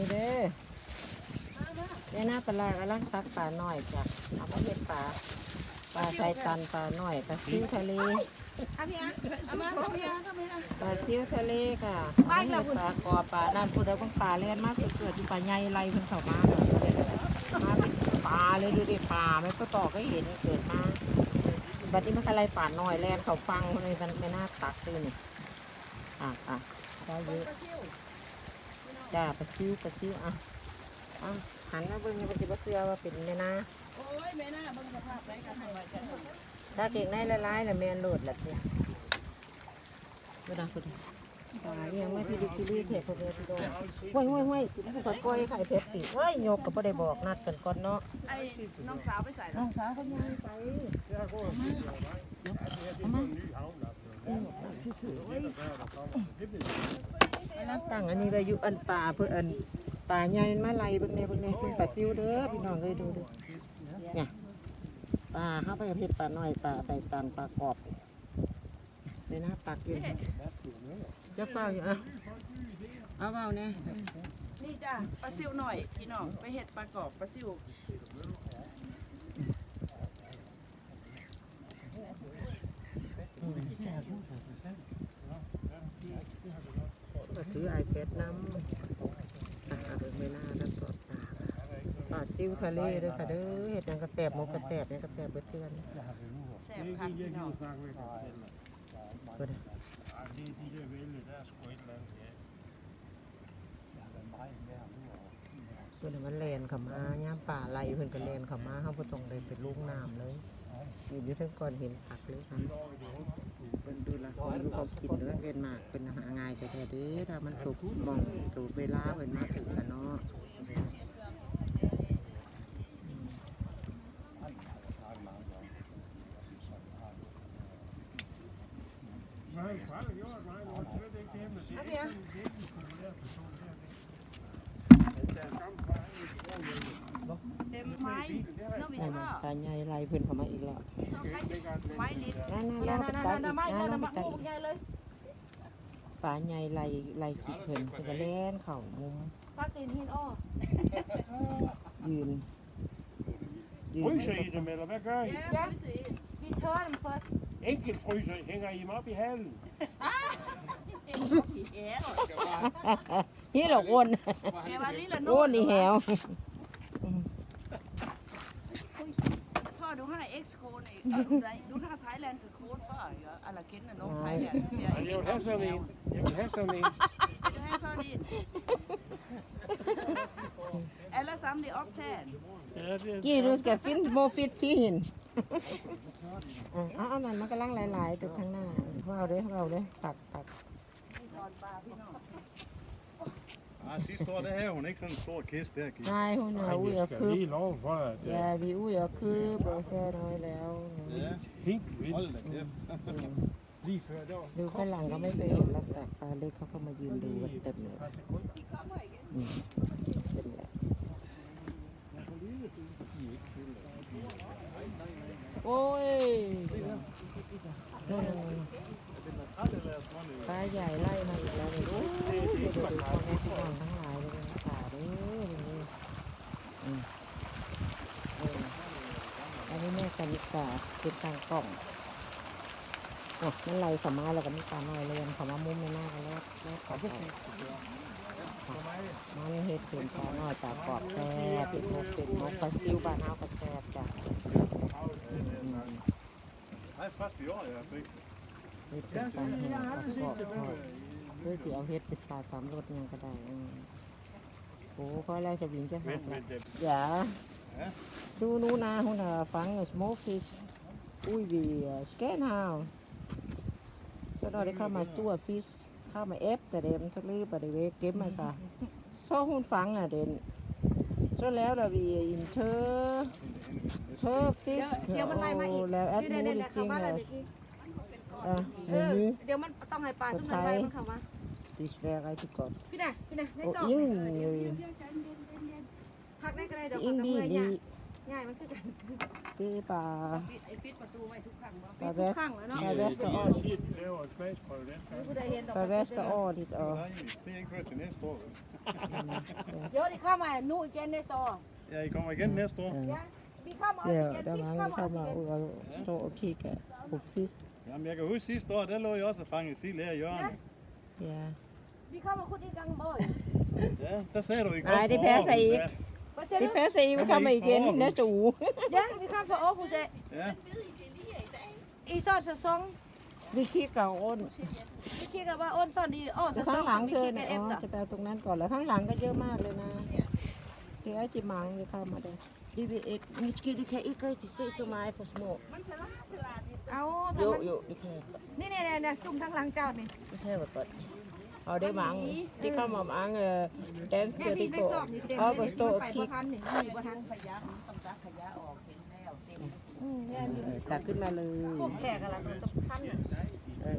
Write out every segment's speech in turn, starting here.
นี่เด้อแม่น้าปลาร้ากำลังตักปลาหน่อยจ้ะเอามาเป็นปลาปลาไทยตันปลาหน่อยปลาซิวทะเลเอาพี่อะเอามาเอาพี่อะเอาพี่อะปลาซิวทะเลค่ะไม่อีกแล้วคุณปลากอปลานั่นพูดแล้วก็ปลาเล่นมากเกิดที่ปลาใหญ่ไรเพิ่นเข้ามาแบบมาเป็นปลาเลยดูดิปลาไม่ก็ต่อก็เห็นเกิดมาบัดนี้มันอะไรป่าน้อยแลนเขาฟังเลยมันไม่น่าตักเลยนี่อะอะได้เยอะ จ้าปลาซิวปลาซิวอะอะหันมาเบิ่งให้มันจะบ่เสื้อว่าเป็นแม่นาโอ้ยแม่น่าเบิ่งสภาพไรกันให้ไว้กันถ้าเก่งในละลายละแมนโหลดละเนี่ยดูนะดูดิปลาเนี่ยไม่พี่ดิคิรี่เทพเพื่อนพี่โดนห้วยห้วยห้วยกินผู้ก่อยก้อยไข่เพชรติเฮ้ยโยกก็บ่ได้บอกนัดกันก่อนเนาะไอ้น้องสาวไปใส่น้องสาวเขายังไปซื่อๆเว้ย น้ำตังอันนี้ไปอยู่อันป่าเพื่ออันป่าใหญ่มาไล่เบิ่งแน่เบิ่งแน่เพิ่นปลาซิวเด้อพี่น้องเอ้ยดูดูเนี่ยปลาเข้าไปกับเห็ดปลาน้อยปลาใส่ตันปลากรอบเลยนะปักอยู่จะเฝ้าอยู่อะเอาเฝ้าเนี่ยนี่จ้ะปลาซิวหน่อยพี่น้องไปเห็ดปลากรอบปลาซิว อืม ก็ถือไอแพดน้ำอะเอาเบิ่งไม่น่าแล้วก็ปลาปลาซิวทะเลเด้อค่ะเด้อเห็ดหยังกระแตบหมกกระแตบเนี่ยกระแตบเบิดเตือนแซ่บคักพี่น้องเบิดเพิ่นน่ะมันแลนเข้ามาย่ามป่าไหลเพิ่นก็แลนเข้ามาเฮาบ่ต้องได้เป็นลูกน้ำเลย อยู่อยู่เทั้งก่อนเห็นผักเลยค่ะเพิ่นดูละคนอยู่เขากินเรื่องเรียนมากเป็นหาง่ายแต่แท้เด้อถ้ามันถูกมองถูกเวลาเพิ่นมาถึงกันเนาะเต็ม ไม้น้องวินั่นซ่าน่ะปลาใหญ่ไหลเพิ่นเข้ามาอีกแล้วไม้ลิตรนั่นๆนั่ๆนไปนั่นตักนั่นไม้นั่นมาตักโอ้อีกใหญ่เลยปลาใหญ่ไหลไหลกินเพิ่นเพิ่นก็แล่นเข้ามุมพักตีนหินอ้อยืนยืน Fryser I dem, eller hvad gør I? ย่าสิพี่เชิญ first Enkelt fryser, hænger I dem op i halen? พี่แอ๋นี่ด อกอ้วนแกว่าลิละโน่อ้วนนี่แหวท่อดูให้ X code นี่ดูให้ Thailand คือ code ป่ะอะไรเก็นน่ะน้อง Thailand เสีย Og jeg vil have sådan en. Jeg vil have sådan en. ดูให้ซ่อนดิน Alle sammen det er optaget. Ja, det, กี่รู้สึกฟินโมฟิตที่เห็นอะเอาอันนั้นมันกำลังหลายๆตัวข้างหน้าเอาเด้อเอาเด้อตักตัก Ah, sidste år, der havde hun ikke sådan en stor kiste der, Kim. นายหุ่น Ej, เอาอุ้ย jeg เอา skal คือ lige love for, at det ยา er บีอุ้ยเอาคือโบแซ่น้อยแล้ว Ja, helt vildt. hold da kæft. Lige før, der var ดูข้างหลังก็ไม่เคยเห็นหรอกแต่ปลาเล็กเขาก็มายืนดูกันเต็มเลย et par sekunder. อืมเต็มเลยโอ้ยนู่นๆปลาใหญ่ไล่มาอีกแล้วเนี่ยโอ้ยเดี๋ยวดูพ่อแม่พี่น้องทั้งหลายเลยนะป่าเด้อนี่อืมเอออันนี้แม่กันนิ กาเป็นทางกล่องโอ้มันไล่เขามาแล้วก็มีปลาน้อยเลยยังเขามามุมในหน้ากันแล้วแล้วขอไปมันเห็ดเป็นปลาน้อยปลากรอบแซ่บเป็นมกเป็นมกปลาซิวปลาเน่าปลาแซ่บจ้ะอืม Nej, først i år, jeg har set. เห็ดเป็นปลาแห้งปลากรอบทอดเพื่อที่เอาเห็ดเป็นปลาสามรสยังก็ได้อืมโอ้ค่อยไล่จะวิ่งจะหักละอย่าดูนูนา hun har fanget små fisk ude ved uh, Skanhav. Så når det kommer store fisk, kommer efter dem, så løber det væk, gemmer sig. Så hun fanger den. Så laver vi en tør, tørfisk เดี๋ยวมันไล่มาอีก og laver alt นี่ๆๆ muligt เข้า ting. มาแล้ว og- เด็กนี่ Ja, เออ menu. เดี๋ยวมันต้องให้ปลาทุกมันไล่มันเข้ามา Det smager rigtig godt. พี่น่ะพี่น่ะใน Og ซอก ingen, øh, พักได้ก็ได้ดอก ingen กับเมื่อย bil เนี่ย i. ง่ายมันคือกันพี่ปลาปิดไอ้ปิดประตูไว้ทุกครั้งบ่ปลาแวสข้างแล้วเนาะ Ja, Det det ska är ha. shit, det var ett smäckprov det. ผู้ใดเห็นดอกปลาแวสก็อ้อดิดออก Nej, det er ikke før til næste år. vel? เดี๋ยวดิเข้ามาหนูอีกแกนในซอ Ja, I kommer igen næste år. เออ Ja, vi kommer også Ja, igen. der er Fisk mange, der kommer kommer også igen. ud og står og kigger på fisk. Jamen, jeg kan huske sidste år, der lå jeg også og fangede sild her i hjørnet. Ja. Vi kommer kun en gang om året. Ja, der sagde du i Nej, det passer ikke. Hvad siger Det du? passer ikke, vi kommer igen næste uge. Ja, vi kommer fra Aarhus af. Ja, I sådan en sæson. Vi kigger rundt. Vi kigger bare rundt sådan i แล้ว årssæson, ข้างหลัง som vi เธอ kigger เนี่ยอ๋อ efter. จะไปเอาตรงนั้นก่อนแล้วข้างหลังก็เยอะมากเลยนะเดี๋ยวไอ้จิมังจะเข้ามาเลยดีวีเอ็กมิชกี้ดิแค่อีกก็จะเซ่สมัยพอสโมมันฉลาดฉลาดนี่เอาโยทำมันโย่ดิแค่นี่เนี่ยเนี่ยจุ่มทั้งหลังเจ้านี่ดิแค่แบบ ปิดเอาได้มังที่เข้ามามังเออแดนซ์แม่เจอพี่ริในโกซอกนี่เต็มเอาเลยไปนี่สโตมันไปคิบ่กทันนี่มันมีบ่ทันขยะต้องตักขยะออกเห็นแล้วเต็มอืมเนี่ยนี่ตักขึ้นมาเลยพวกแขกอะไรตัวสำคัญเออ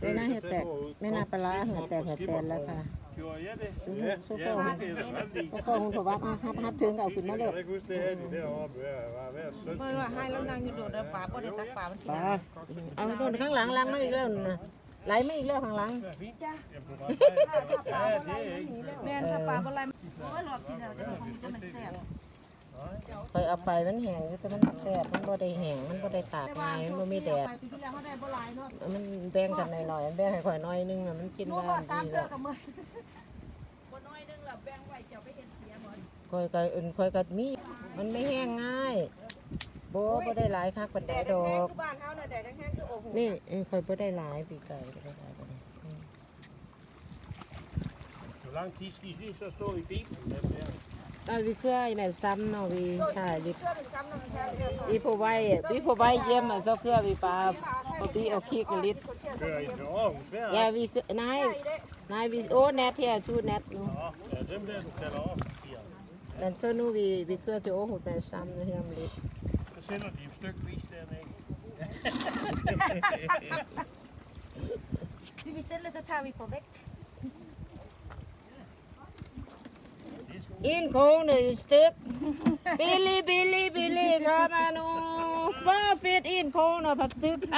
เอ้ยน่าเห็ดแตกไม่น่าปลาร้าเห็ดแตกเห็ดแตนแล้วค่ะ Gjorde jeg det? ซูโฟซูโฟ Ja, det er da ret vildt. ซูโฟคุณบอกว่าฮับฮับถึงเอาขึ้นมา jeg เลย kan da ikke huske, det her de deroppe var, var hver เมื่อว่าให้แล้วนางอยู่โดดแล้วป่าบ่ได้ตักป่ามันสิปลาเอาโดนข้างหลังหลังมาอีกแล้วนะ ไหลมาอีกแล้วข้างหลัง Det er fint. Jeg kunne bare tage. Ja, det er ikke. แม่นถ้าป่าบ่ไรโอ้ยรอกินแล้วจะมันคงจะมันแซ่บเคยเอาไปมันแห้งอยู่แต่มันแสบมันบ่ได้แห้งมันบ่ได้ตากแต่ว่าง่ายมันช่วบ่งมีที่แดเอาดไปปีที่แล้วเขาได้บ่หลายเนาะมันแบ่งกันหน่อยๆมันแบ่งให้ข่อยหน้อยนึงน่ะมันกินหนูได้ว่าสามดีเทื่แล้อวกับมื้อบ่น้อยนึงล่ะแบ่งไว้เจ้าไปเฮ็ดเสียบ่ ข่อยก็อื่นข่อยก็มี มันไม่แห้งง่าย บ่บ่ได้หลายคักปานแดใดดดอแห้งกคือบ้านเฮาน่ะแดดแห้งคือโอ้โหนี่เอ้ยข่อยบ่ได้หลายปีไก่บ่ได้หลายปานใดอืม Hvor lang tid skal I lige så stå i bilen? Ja, det er. เอาวิเคราะห์แม่นซ้ำเนาะวิใช่ดิเทื่อถึงซ้ำน้ำแซ่บเลยค่ะ Vi er på vej, vi er på vej hjem, og så kører vi bare forbi og kigger lidt. Kører I til Aarhus hver? Ja, vi, nej, nej, vi, åh, nat her, to nat nu. Ja, dem der, du kalder op, siger. Men så nu vi, vi kører til Aarhus med det samme her om lidt. Så sender de et stykke vis dernede. Vi vil sælge, så tager vi på vægt. En krone et styk. Billig, billig, billig, kom her nu. Hvor fedt, en krone per styk.